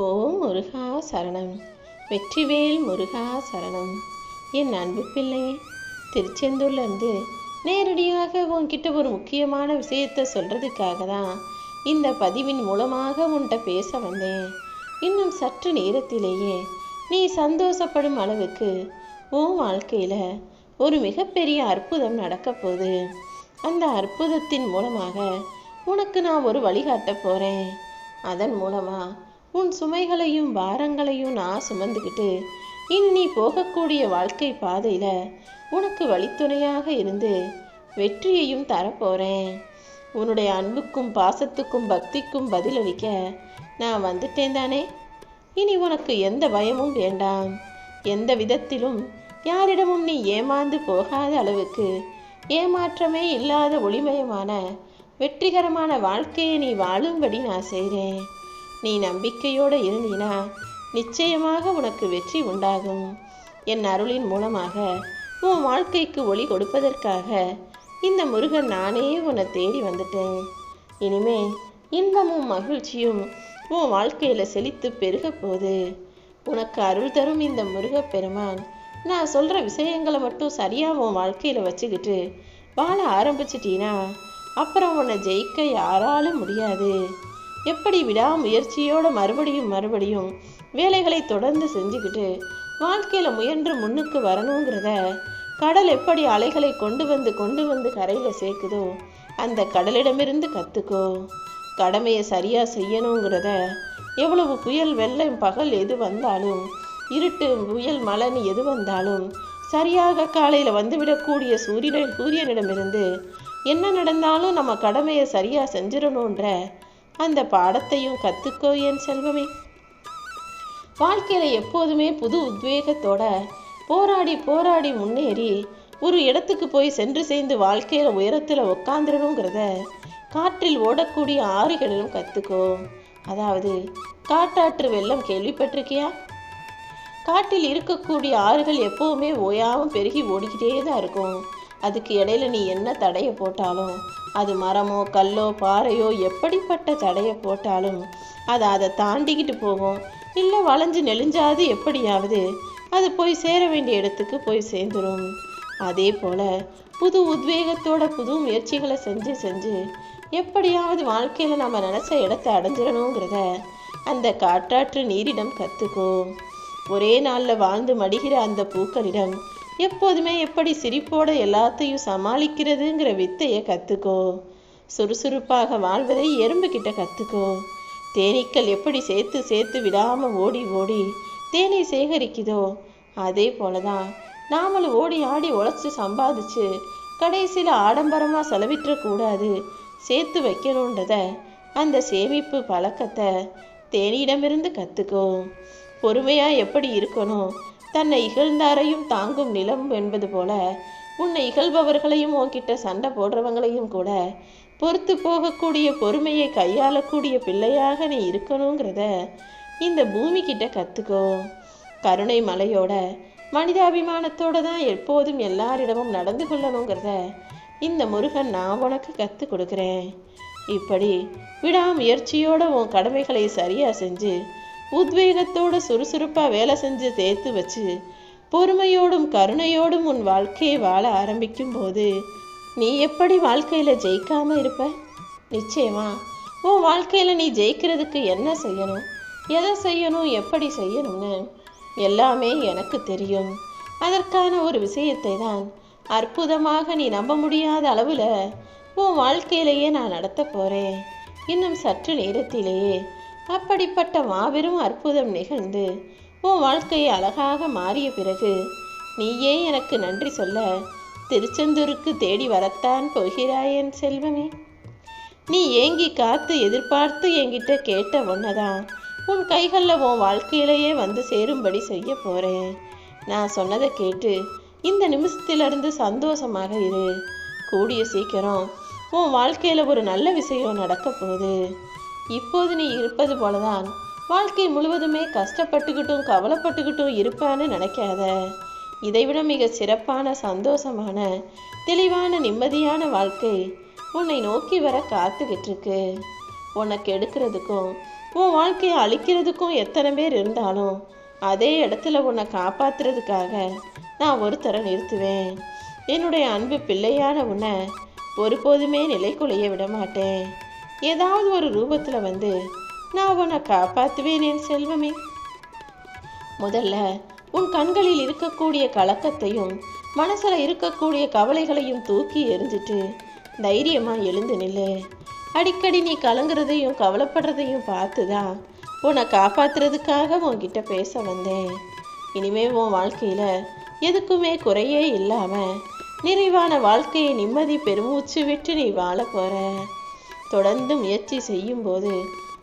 ஓம் முருகா சரணம். வெற்றிவேல் முருகா சரணம். என் அன்பு பிள்ளை திருச்செந்தூர்லேருந்து நேரடியாக உன்கிட்ட ஒரு முக்கியமான விஷயத்தை சொல்கிறதுக்காக தான் இந்த பதிவின் மூலமாக உன்கிட்ட பேச வந்தேன். இன்னும் சற்று நேரத்திலேயே நீ சந்தோஷப்படும் அளவுக்கு உன் வாழ்க்கையில் ஒரு மிகப்பெரிய அற்புதம் நடக்க போகுது. அந்த அற்புதத்தின் மூலமாக உனக்கு நான் ஒரு வழிகாட்ட போகிறேன் அதன் மூலமாக உன் சுமைகளையும் பாரங்களையும் நான் சுமந்துக்கிட்டு இனி நீ போகக்கூடிய வாழ்க்கை பாதையில் உனக்கு வழித்துணையாக இருந்து வெற்றியையும் தரப்போகிறேன் உன்னுடைய அன்புக்கும் பாசத்துக்கும் பக்திக்கும் பதிலளிக்க நான் வந்துட்டேன் தானே? இனி உனக்கு எந்த பயமும் வேண்டாம். எந்த விதத்திலும் யாரிடமும் நீ ஏமாந்து போகாத அளவுக்கு ஏமாற்றமே இல்லாத ஒளிமயமான வெற்றிகரமான வாழ்க்கையை நீ வாழும்படி நான் செய்கிறேன் நீ நம்பிக்கையோடு இருந்தினா நிச்சயமாக உனக்கு வெற்றி உண்டாகும். என் அருளின் மூலமாக உன் வாழ்க்கைக்கு ஒளி கொடுப்பதற்காக இந்த முருகன் நானே உன்னை தேடி வந்துட்டேன். இனிமே இன்பமும் மகிழ்ச்சியும் உன் வாழ்க்கையில் செழித்து பெருக போகுது. உனக்கு அருள் தரும் இந்த முருகப்பெருமான் நான் சொல்கிற விஷயங்களை மட்டும் சரியாக உன் வாழ்க்கையில் வச்சுக்கிட்டு வாழ ஆரம்பிச்சிட்டீனா அப்புறம் உன்னை ஜெயிக்க யாராலும் முடியாது. எப்படி விடாமுயற்சியோட மறுபடியும் மறுபடியும் வேலைகளை தொடர்ந்து செஞ்சுக்கிட்டு வாழ்க்கையில் முயன்று முன்னுக்கு வரணுங்கிறத கடல் எப்படி அலைகளை கொண்டு வந்து கொண்டு வந்து கரையில் சேர்க்குதோ அந்த கடலிடமிருந்து கற்றுக்கோ கடமையை சரியாக செய்யணுங்கிறத எவ்வளவு புயல் வெள்ளம் பகல் எது வந்தாலும் இருட்டு புயல் மழைன்னு எது வந்தாலும் சரியாக காலையில் வந்துவிடக்கூடிய சூரியன் சூரியனிடமிருந்து என்ன நடந்தாலும் நம்ம கடமையை சரியாக செஞ்சிடணுன்ற அந்த பாடத்தையும் கற்றுக்கோ என் செல்வமே. வாழ்க்கையில் எப்போதுமே புது உத்வேகத்தோட போராடி போராடி முன்னேறி ஒரு இடத்துக்கு போய் சென்று சேர்ந்து வாழ்க்கையில் உயரத்தில் உக்காந்துடணுங்கிறத காற்றில் ஓடக்கூடிய ஆறுகளிலும் கற்றுக்கோ அதாவது காட்டாற்று வெள்ளம் கேள்விப்பட்டிருக்கியா? காட்டில் இருக்கக்கூடிய ஆறுகள் எப்போவுமே ஓயாமல் பெருகி ஓடிக்கிட்டே தான் இருக்கும். அதுக்கு இடையில நீ என்ன தடையை போட்டாலும் அது மரமோ கல்லோ பாறையோ எப்படிப்பட்ட தடையை போட்டாலும் அது அதை தாண்டிக்கிட்டு போகும். இல்லை வளைஞ்சு நெளிஞ்சாது எப்படியாவது அது போய் சேர வேண்டிய இடத்துக்கு போய் சேர்ந்துடும் அதே போல் புது உத்வேகத்தோட புது முயற்சிகளை செஞ்சு செஞ்சு எப்படியாவது வாழ்க்கையில் நம்ம நினச்ச இடத்த அடைஞ்சிடணுங்கிறத அந்த காற்றாற்று நீரிடம் கற்றுக்கும் ஒரே நாளில் வாழ்ந்து மடிகிற அந்த பூக்களிடம் எப்போதுமே எப்படி சிரிப்போட எல்லாத்தையும் சமாளிக்கிறதுங்கிற வித்தையை கற்றுக்கோ சுறுசுறுப்பாக வாழ்வதை எறும்பு கிட்ட கற்றுக்கோ தேனீக்கள் எப்படி சேர்த்து சேர்த்து விடாமல் ஓடி ஓடி தேனை சேகரிக்குதோ அதே போல தான் நாமளும் ஓடி ஆடி உழைச்சி சம்பாதிச்சு கடைசியில் ஆடம்பரமாக செலவிட்டுறக்கூடாது சேர்த்து வைக்கணுன்றத அந்த சேமிப்பு பழக்கத்தை தேனியிடமிருந்து கற்றுக்கோ பொறுமையாக எப்படி இருக்கணும் தன்னை இகழ்ந்தாரையும் தாங்கும் நிலம் என்பது போல உன்னை இகழ்பவர்களையும் உன்கிட்ட சண்டை போடுறவங்களையும் கூட பொறுத்து போகக்கூடிய பொறுமையை கையாளக்கூடிய பிள்ளையாக நீ இருக்கணுங்கிறத இந்த பூமி கிட்ட கற்றுக்கோ கருணை மலையோட மனிதாபிமானத்தோட தான் எப்போதும் எல்லாரிடமும் நடந்து கொள்ளணுங்கிறத இந்த முருகன் நான் உனக்கு கற்றுக் கொடுக்குறேன். இப்படி விடாமுயற்சியோட உன் கடமைகளை சரியாக செஞ்சு உத்வேகத்தோடு சுறுசுறுப்பாக வேலை செஞ்சு தேர்த்து வச்சு பொறுமையோடும் கருணையோடும் உன் வாழ்க்கையை வாழ ஆரம்பிக்கும் போது நீ எப்படி வாழ்க்கையில் ஜெயிக்காம இருப்ப? நிச்சயமா உன் வாழ்க்கையில் நீ ஜெயிக்கிறதுக்கு என்ன செய்யணும்? எதை செய்யணும்? எப்படி செய்யணும்னு எல்லாமே எனக்கு தெரியும். அதற்கான ஒரு விஷயத்தை தான் அற்புதமாக நீ நம்ப முடியாத அளவில் உன் வாழ்க்கையிலேயே நான் நடத்த போகிறேன் இன்னும் சற்று நேரத்திலேயே அப்படிப்பட்ட மாபெரும் அற்புதம் நிகழ்ந்து உன் வாழ்க்கையை அழகாக மாறிய பிறகு நீயே எனக்கு நன்றி சொல்ல திருச்செந்தூருக்கு தேடி வரத்தான் போகிறாயேன் செல்வமே. நீ ஏங்கி காத்து எதிர்பார்த்து என்கிட்ட கேட்ட ஒன்னதான் உன் கைகளில் உன் வாழ்க்கையிலேயே வந்து சேரும்படி செய்ய போகிறேன் நான் சொன்னதை கேட்டு இந்த நிமிஷத்திலிருந்து சந்தோஷமாக இரு. கூடிய சீக்கிரம் உன் வாழ்க்கையில் ஒரு நல்ல விஷயம் நடக்க போகுது. இப்போது நீ இருப்பது போலதான். வாழ்க்கை முழுவதுமே கஷ்டப்பட்டுக்கிட்டும் கவலைப்பட்டுக்கிட்டும் இருப்பான்னு நினைக்காத. இதைவிட மிக சிறப்பான சந்தோஷமான தெளிவான நிம்மதியான வாழ்க்கை உன்னை நோக்கி வர காத்துக்கிட்டு இருக்கு உனக்கு எடுக்கிறதுக்கும் உன் வாழ்க்கையை அழிக்கிறதுக்கும் எத்தனை பேர் இருந்தாலும் அதே இடத்துல உன்னை காப்பாத்துறதுக்காக நான் ஒருத்தரை நிறுத்துவேன். என்னுடைய அன்பு பிள்ளையான உன்னை ஒருபோதுமே நிலைக்குலைய விட மாட்டேன் ஏதாவது ஒரு ரூபத்தில் வந்து நான் உன்னை காப்பாற்றுவேன் என் செல்வமே. முதல்ல உன் கண்களில் இருக்கக்கூடிய கலக்கத்தையும் மனசில் இருக்கக்கூடிய கவலைகளையும் தூக்கி எறிஞ்சிட்டு தைரியமாக எழுந்து நில்லு. அடிக்கடி நீ கலங்குறதையும் கவலைப்படுறதையும் பார்த்து தான் உன்னை காப்பாத்துறதுக்காக உன்கிட்ட பேச வந்தேன். இனிமே உன் வாழ்க்கையில் எதுக்குமே குறையே இல்லாமல் நிறைவான வாழ்க்கையை நிம்மதி பெருமூச்சு விட்டு நீ வாழ போகிற தொடர்ந்து முயற்சி செய்யும்போது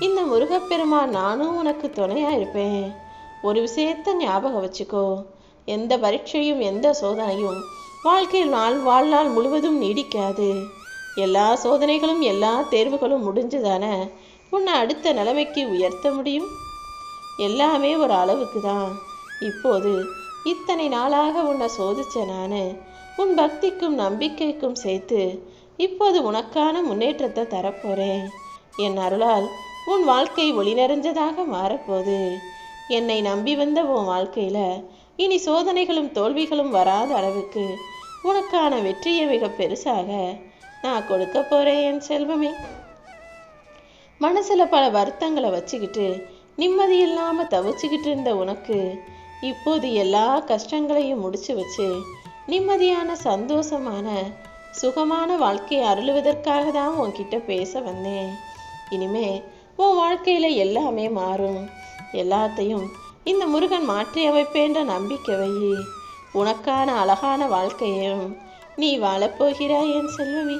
இந்த முருகப்பெருமான் நானும் உனக்கு துணையா இருப்பேன். ஒரு விஷயத்த ஞாபகம் வச்சுக்கோ. எந்த பரீட்சையும் எந்த சோதனையும் வாழ்க்கையில் நாள் வாழ்நாள் முழுவதும் நீடிக்காது. எல்லா சோதனைகளும் எல்லா தேர்வுகளும் முடிஞ்சுதானே? உன்னை அடுத்த நிலைமைக்கு உயர்த்த முடியும்? எல்லாமே ஒரு அளவுக்கு தான். இப்போது இத்தனை நாளாக உன்னை சோதிச்ச நான் உன் பக்திக்கும் நம்பிக்கைக்கும் சேர்த்து இப்போது உனக்கான முன்னேற்றத்தை தரப்போறேன். என் அருளால் உன் வாழ்க்கை ஒளி நிறைஞ்சதாக மாறப்போகுது. என்னை நம்பி வந்த உன் வாழ்க்கையில இனி சோதனைகளும் தோல்விகளும் வராத அளவுக்கு உனக்கான வெற்றியை மிக பெருசாக நான் கொடுக்க போறேன் என் செல்வமே. மனசுல பல வருத்தங்களை வச்சுக்கிட்டு நிம்மதி இல்லாம தவிச்சுக்கிட்டு இருந்த உனக்கு இப்போது எல்லா கஷ்டங்களையும் முடிச்சு வச்சு நிம்மதியான சந்தோஷமான சுகமான வாழ்க்கையை அருளுவதற்காக தான் உன்கிட்ட பேச வந்தேன். இனிமே உன் வாழ்க்கையில எல்லாமே மாறும். எல்லாத்தையும் இந்த முருகன் மாற்றி அமைப்பேன்ற நம்பிக்கை வை. உனக்கான அழகான வாழ்க்கையும் நீ வாழப்போகிறாய் என் செல்வமி.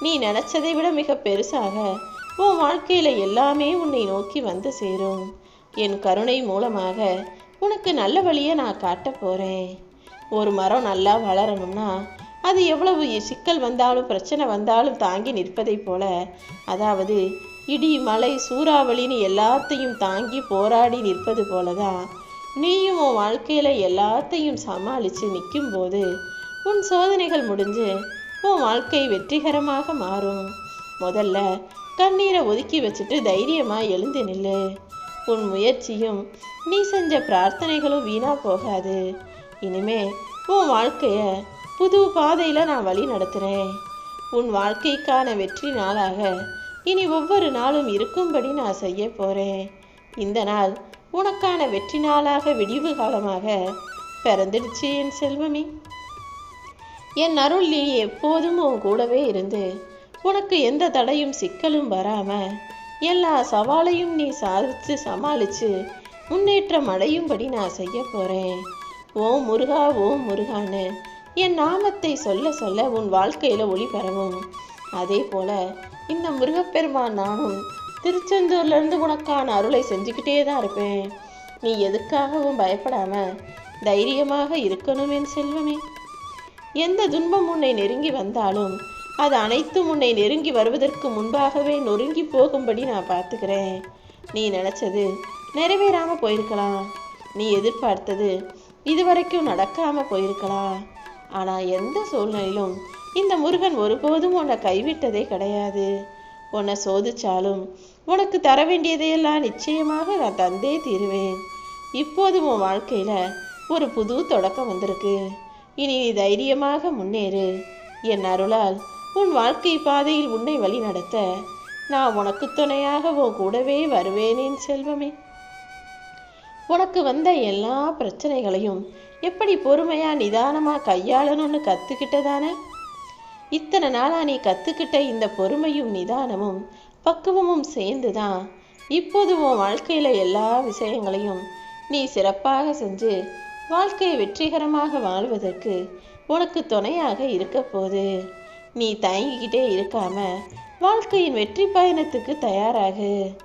நீ நினைச்சதை விட மிக பெருசாக உன் வாழ்க்கையில எல்லாமே உன்னை நோக்கி வந்து சேரும். என் கருணை மூலமாக உனக்கு நல்ல வழியை நான் காட்டப் போறேன். ஒரு மரம் நல்லா வளரணும்னா அது எவ்வளவு சிக்கல் வந்தாலும் பிரச்சனை வந்தாலும் தாங்கி நிற்பதைப் போல. அதாவது இடி மலை சூறாவளின்னு எல்லாத்தையும் தாங்கி போராடி நிற்பது போல தான் நீயும் உன் வாழ்க்கையில் எல்லாத்தையும் சமாளித்து நிற்கும்போது உன் சோதனைகள் முடிஞ்சு உன் வாழ்க்கை வெற்றிகரமாக மாறும். முதல்ல கண்ணீரை ஒதுக்கி வச்சுட்டு தைரியமாக எழுந்து நில்லு. உன் முயற்சியும் நீ செஞ்ச பிரார்த்தனைகளும் வீணாக போகாது. இனிமே உன் வாழ்க்கையை புது பாதையில் நான் வழி நடத்துகிறேன் உன் வாழ்க்கைக்கான வெற்றி நாளாக. இனி ஒவ்வொரு நாளும் இருக்கும்படி நான் செய்ய போகிறேன் இந்த நாள் உனக்கான வெற்றி நாளாக விடிவு காலமாக பிறந்துடுச்சு என் செல்வமே. என் அருள் நீ எப்போதும் உன் கூடவே இருந்து உனக்கு எந்த தடையும் சிக்கலும் வராமல் எல்லா சவாலையும் நீ சாதித்து சமாளித்து முன்னேற்றம் அடையும்படி நான் செய்ய போகிறேன் ஓ முருகா ஓம் முருகான்னு என் நாமத்தை சொல்ல சொல்ல உன் வாழ்க்கையில ஒளி பெறவும் அதே போல இந்த முருகப்பெருமான் நானும் திருச்செந்தூர்ல இருந்து உனக்கான அருளை செஞ்சுக்கிட்டே தான் இருப்பேன். நீ எதுக்காகவும் பயப்படாம தைரியமாக இருக்கணும் என் செல்வமே. எந்த துன்பம் உன்னை நெருங்கி வந்தாலும் அது அனைத்தும் உன்னை நெருங்கி வருவதற்கு முன்பாகவே நொறுங்கி போகும்படி நான் பார்த்துக்கிறேன். நீ நினைச்சது நிறைவேறாம போயிருக்கலாம். நீ எதிர்பார்த்தது இதுவரைக்கும் நடக்காம போயிருக்கலாம். ஆனால் எந்த சூழ்நிலையிலும் இந்த முருகன் ஒருபோதும் உன்னை கைவிட்டதே கிடையாது. உன்னை சோதிச்சாலும் உனக்கு தர வேண்டியதையெல்லாம் நிச்சயமாக நான் தந்தே தீருவேன். இப்போது உன் வாழ்க்கையில ஒரு புது தொடக்கம் வந்திருக்கு. இனி நீ தைரியமாக முன்னேறு. என் அருளால் உன் வாழ்க்கை பாதையில் உன்னை வழி நடத்த நான் உனக்கு துணையாக உன் கூடவே வருவேனேன் செல்வமே. உனக்கு வந்த எல்லா பிரச்சனைகளையும் எப்படி பொறுமையா நிதானமா கையாளணும்னு கத்துக்கிட்டதானே? இத்தனை நாளா நீ கத்துக்கிட்ட இந்த பொறுமையும் நிதானமும் பக்குவமும் சேர்ந்துதான் இப்போது உன் வாழ்க்கையில எல்லா விஷயங்களையும் நீ சிறப்பாக செஞ்சு வாழ்க்கையை வெற்றிகரமாக வாழ்வதற்கு உனக்கு துணையாக இருக்க போது நீ தயங்கிக்கிட்டே இருக்காம வாழ்க்கையின் வெற்றி பயணத்துக்கு தயாராகு.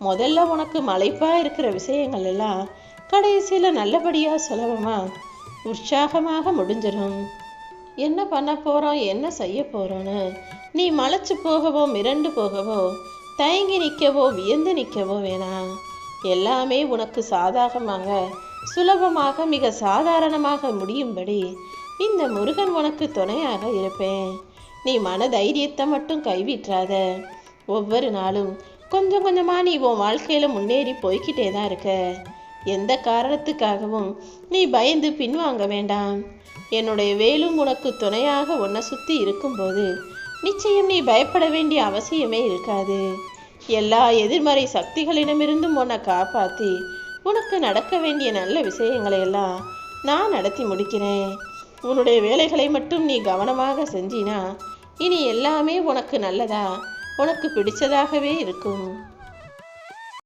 முதல்ல உனக்கு மலைப்பா இருக்கிற விஷயங்கள் எல்லாம் கடைசியில் நல்லபடியாக சுலபமாக உற்சாகமாக முடிஞ்சிடும் என்ன பண்ண போகிறோம் என்ன செய்ய போகிறோன்னு நீ மலைச்சு போகவோ மிரண்டு போகவோ தயங்கி நிற்கவோ வியந்து நிற்கவோ வேணாம் எல்லாமே உனக்கு சாதகமாக சுலபமாக மிக சாதாரணமாக முடியும்படி இந்த முருகன் உனக்கு துணையாக இருப்பேன். நீ மன தைரியத்தை மட்டும் கைவிட்றாத ஒவ்வொரு நாளும் கொஞ்சம் கொஞ்சமாக நீ உன் வாழ்க்கையில் முன்னேறி போய்கிட்டே தான் இருக்க. எந்த காரணத்துக்காகவும் நீ பயந்து பின்வாங்க வேண்டாம். என்னுடைய வேலும் உனக்கு துணையாக உன்னை சுற்றி இருக்கும்போது நிச்சயம் நீ பயப்பட வேண்டிய அவசியமே இருக்காது. எல்லா எதிர்மறை சக்திகளிடமிருந்தும் உன்னை காப்பாற்றி உனக்கு நடக்க வேண்டிய நல்ல விஷயங்களை எல்லாம் நான் நடத்தி முடிக்கிறேன். உன்னுடைய வேலைகளை மட்டும் நீ கவனமாக செஞ்சினா இனி எல்லாமே உனக்கு நல்லதா? உனக்கு பிடிச்சதாகவே இருக்கும்.